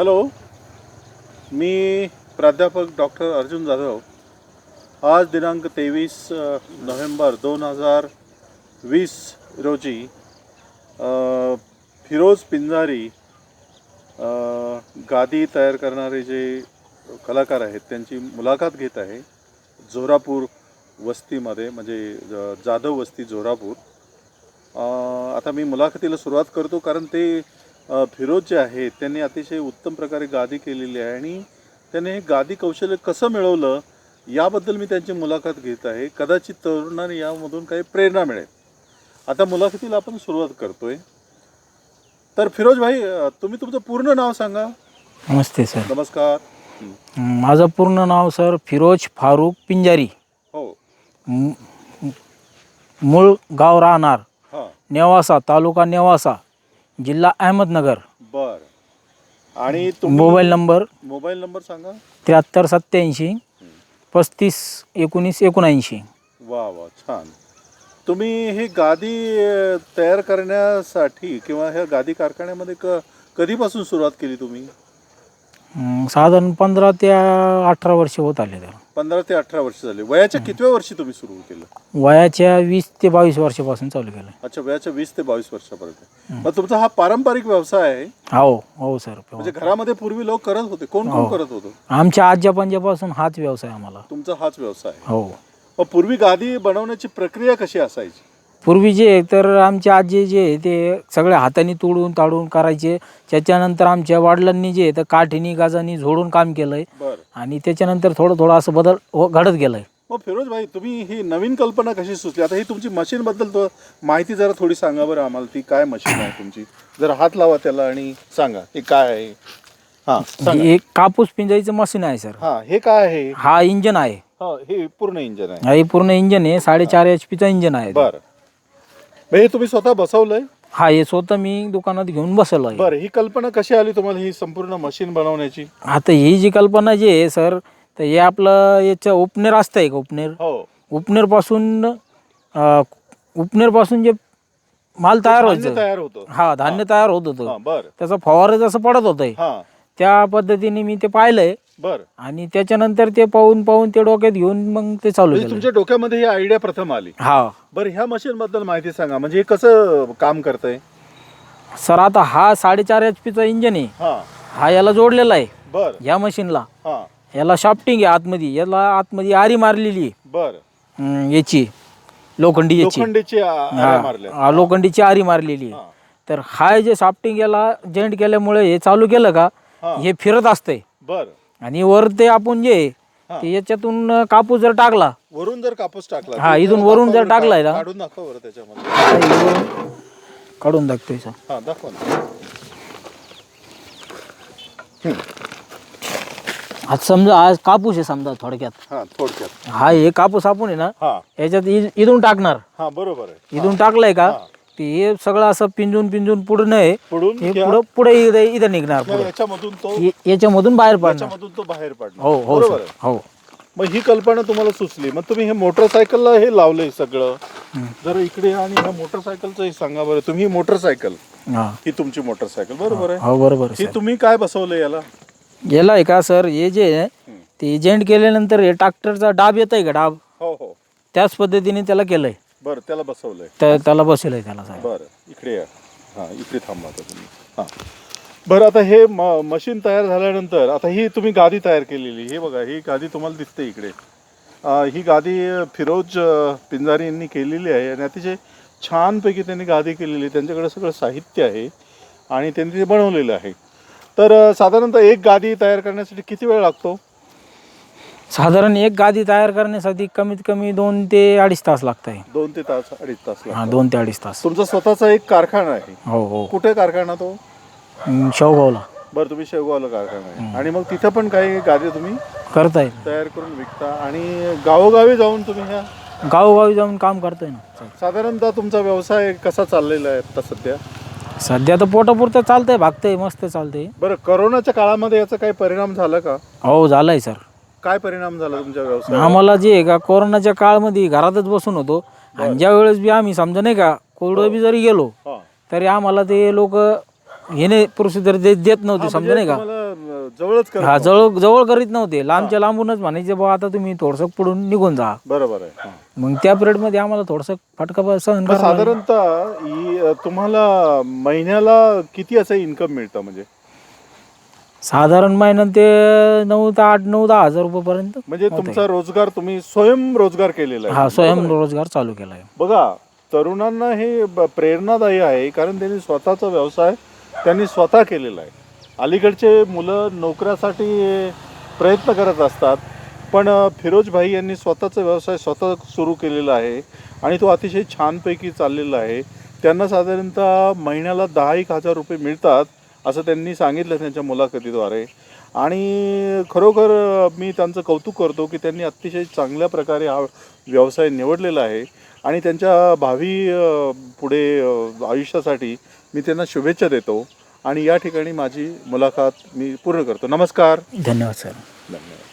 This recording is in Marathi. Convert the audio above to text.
हॅलो मी प्राध्यापक डॉक्टर अर्जुन जाधव. आज दिनांक तेवीस नोव्हेंबर दोन हजार वीस रोजी फिरोज पिंजारी गादी तयार करणारे जे कलाकार आहेत त्यांची मुलाखत घेत आहे. झोरापूर वस्तीमध्ये म्हणजे ज- जाधव वस्ती झोरापूर आता मी मुलाखतीला सुरुवात करतो कारण ते फिरोज जे आहेत त्यांनी अतिशय उत्तम प्रकारे गादी केलेली आहे आणि त्याने हे गादी कौशल्य कसं मिळवलं याबद्दल मी त्यांची मुलाखत घेत आहे. कदाचित तरुणांना यामधून काही प्रेरणा मिळेल. आता मुलाखतीला आपण सुरुवात करतोय. तर फिरोज भाई तुम्ही तुमचं पूर्ण नाव सांगा. नमस्ते सर. नमस्कार. माझं पूर्ण नाव सर फिरोज फारुख पिंजारी. हो. मूळ गाव राहणार. हां. नेवासा तालुका नेवासा. जिल्हा अहमदनगर. बर. आणि तुम्ही मोबाईल नंबर मोबाईल नंबर सांगा. त्र्याहत्तर सत्याऐंशी पस्तीस एकोणीस एकोणऐंशी. वा वा छान. तुम्ही ही गादी अ, तयार करण्यासाठी किंवा ह्या गादी कारखान्यामध्ये क कधीपासून सुरुवात केली तुम्ही? साधारण पंधरा ते अठरा वर्ष होत आले तर पंधरा ते अठरा वर्ष झाली. वयाच्या कितव्या वर्षी तुम्ही सुरू केलं? वयाच्या वीस ते बावीस वर्षापासून चालू केलं. अच्छा वयाच्या वीस ते बावीस वर्षापर्यंत. मग तुमचा हा पारंपरिक व्यवसाय आहे? हो हो सर. म्हणजे घरामध्ये पूर्वी लोक करत होते. कोण कोण हो. करत होतं? आमच्या आज्या पंजापासून हाच व्यवसाय आम्हाला. तुमचा हाच व्यवसाय आहे. हो. मग पूर्वी गादी बनवण्याची प्रक्रिया कशी असायची? पूर्वी जे आहे तर आमचे आजी जे आहे ते सगळे हाताने तोडून ताडून करायचे. त्याच्यानंतर आमच्या वडिलांनी जे आहे तर काठीनी गाजानी झोडून काम केलंय. बर. आणि त्याच्यानंतर थोडं थोडं असं बदल हो- घडत गेलंय. मग फिरोज भाई तुम्ही ही नवीन कल्पना कशी सुचली? आता ही तुमची मशीन बद्दल माहिती जरा थोडी सांगा बरं आम्हाला. ती काय मशीन आहे तुमची? जरा हात लावा त्याला आणि सांगा हे काय आहे? हा सांगा. एक कापूस पिंजायचं मशीन आहे सर हा हे काय आहे? हा इंजन आहे. हा हे पूर्ण इंजन आहे. हा हे पूर्ण इंजन आहे. साडेचार एच पीचं इंजन आहे. बर. हे तुम्ही स्वतः बसवलंय? हा हे स्वतः मी दुकानात घेऊन बसलो आहे बरं ही कल्पना कशी आली तुम्हाला ही संपूर्ण मशीन बनवण्याची? आता ही जी कल्पना जी आहे सर तर हे आपलं याचं ओपनर असतंय का ओपनर. हो. उपनेरपासून उपनेरपासून जे माल तयार धान्य व्हायचं तयार होतं हा धान्य तयार होत हा होतं बर. त्याचा फवारा जसं पडत होतंय. हा. त्या पद्धतीने मी ते पाहिलंय. बर. आणि त्याच्यानंतर ते पाहून पाहून ते डोक्यात घेऊन मग ते चालू म्हणजे केलं. तुमच्या डोक्यामध्ये ही आयडिया प्रथम आली. हा. बरं ह्या मशीन बद्दल माहिती सांगा. म्हणजे हे कसं काम करतंय? सर आता हा साडेचार एच पीचा इंजन आहे. हा. हा याला जोडलेला आहे. बर. या मशीनला हा. याला शाफ्टिंग आहे आतमध्ये. याला आतमध्ये आरी मारलेली आहे. बर. हम्म, याची. लोखंडी याची. लोखंडीची आ- आऱ्या मारल्या. हा, लोखंडीची आरी मारलेली आहे. हा. तर हा जे शाफ्टिंग याला जॉईंट केल्यामुळे हे चालू केलं का? हा. हे फिरत असतंय. बर. आणि वर ते आपण जे हा. ते याच्यातून कापूस जर टाकला. वरून जर कापूस टाकला हा, तर इथून वरून जर दाखवा बरं, टाकलाय ना. काढून दाखवा बरं त्याच्यामध्ये. तर वरून काढून टाकतोय सर. हा दाखवा ना. आज समजा आज कापूस आहे समजा थोडक्यात. हा थोडक्यात. हा हे कापूस आपण आहे ना हा. याच्यात इ- इथून टाकणार. हा बरोबर आहे. इथून टाकलंय का? हा. हे सगळं असं पिंजून पिंजून पुढे नाही पुढून हे पुढं पुढे इथं इथं निघणार पुढं. याच्यामधून तो याच्यामधून बाहेर पडणार. याच्यामधून तो बाहेर पडणार. हो हो बरोबर सर. आहे. हो. मग ही कल्पना तुम्हाला सुचली. मग तुम्ही हे मोटरसायकलला हे लावलंय सगळं. जरा इकडे आणि ह्या मोटरसायकलचं हे सांगा बरं. तुम्ही ही मोटरसायकल. हा. ही तुमची मोटरसायकल. बरोबर आहे. हो बरोबर आहे, ही. तुम्ही काय बसवलंय याला? याला आहे का सर? हे जे आहे, ते एजंट केल्यानंतर हे ट्रॅक्टरचा डाब येत आहे का डाब? हो हो. त्याच पद्धतीने त्याला केलंय. बरं त्याला बसवलंय. त्या- त्याला बसवलंय त्याला साहेब. बरं इकडे या. हां इकडे थांबा आता तुम्ही. हां. बरं आता हे म मशीन तयार झाल्यानंतर आता ही तुम्ही गादी तयार केलेली हे बघा ही गादी तुम्हाला दिसते इकडे. अं, ही गादी फिरोज अं, पिंजारी यांनी केलेली आहे आणि अतिशय छानपैकी त्यांनी गादी केलेली आहे. त्यांच्याकडे सगळं साहित्य आहे आणि त्यांनी ते बनवलेलं आहे. तर अं, साधारणतः एक गादी तयार करण्यासाठी किती वेळ लागतो? साधारण एक गादी तयार करण्यासाठी कमीत कमी दोन ते अडीच तास लागत आहे दोन ते तास अडीच तास हा दोन ते अडीच तास. तुमचा स्वतःचा एक कारखाना आहे. हो हो. कुठे कारखाना तो? हम्म, शेवगावला. बरं तुम्ही शेवगावला कारखाना आहे. आणि मग तिथं पण काही गादी तुम्ही करता येईल तयार करून विकता. आणि गावोगावी जाऊन तुम्ही ह्या गावोगावी जाऊन काम करतोय ना. साधारणतः तुमचा व्यवसाय कसा चाललेला आहे आता सध्या? सध्या तर पोटापुरतं चालतंय भागतंय मस्त चालतंय. बरं करोनाच्या काळामध्ये याचा काही परिणाम झाला का? हो झालंय सर. काय परिणाम झाला तुमच्या व्यवसायावर आम्हाला जे आहे का कोरोनाच्या काळामध्ये घरातच बसून होतो आणि ज्या वेळेस बी आम्ही समजा नाही का कोरडं बी जरी गेलो हा. तरी आम्हाला ते लोक हे नाही प्रोसिजर देत देत नव्हते समजा म्हणजे नाही का तुम्हाला जवळच करत हा. जवळ जवळ करीत नव्हते लांबच्या लांबूनच म्हणायचे बाबा आता तुम्ही थोडंसं पुढून निघून जा बरोबर आहे हा. मग त्या पिरियडमध्ये आम्हाला थोडंसं फटका ब- सहन मग करावा लागला. साधारणतः ही, अ, तुम्हाला महिन्याला किती असं इन्कम मिळतं म्हणजे साधारण महिन्यात ते नऊ ते आठ नऊ दहा हजार रुपयेपर्यंत म्हणजे. तुमचा रोजगार तुम्ही स्वयंरोजगार केलेला आहे. हा स्वयंरोजगार चालू केला आहे. बघा तरुणांना हे ब- प्रेरणादायी आहे कारण त्यांनी स्वतःचा व्यवसाय त्यांनी स्वतः केलेला आहे. अलीकडचे मुलं नोकऱ्यासाठी प्रयत्न करत असतात पण अ, फिरोज भाई यांनी स्वतःचा व्यवसाय स्वतः सुरू केलेला आहे आणि तो अतिशय छानपैकी चाललेला आहे. त्यांना साधारणतः महिन्याला दहा एक हजार रुपये मिळतात. असं त्यांनी सांगितलं त्यांच्या मुलाखतीद्वारे. आणि खरोखर मी त्यांचं कौतुक करतो की त्यांनी अतिशय चांगल्या प्रकारे हा व्यवसाय निवडलेला आहे. आणि त्यांच्या भावी पुढे आयुष्यासाठी मी त्यांना शुभेच्छा देतो. आणि या ठिकाणी माझी मुलाखत मी पूर्ण करतो. नमस्कार. धन्यवाद सर. धन्यवाद.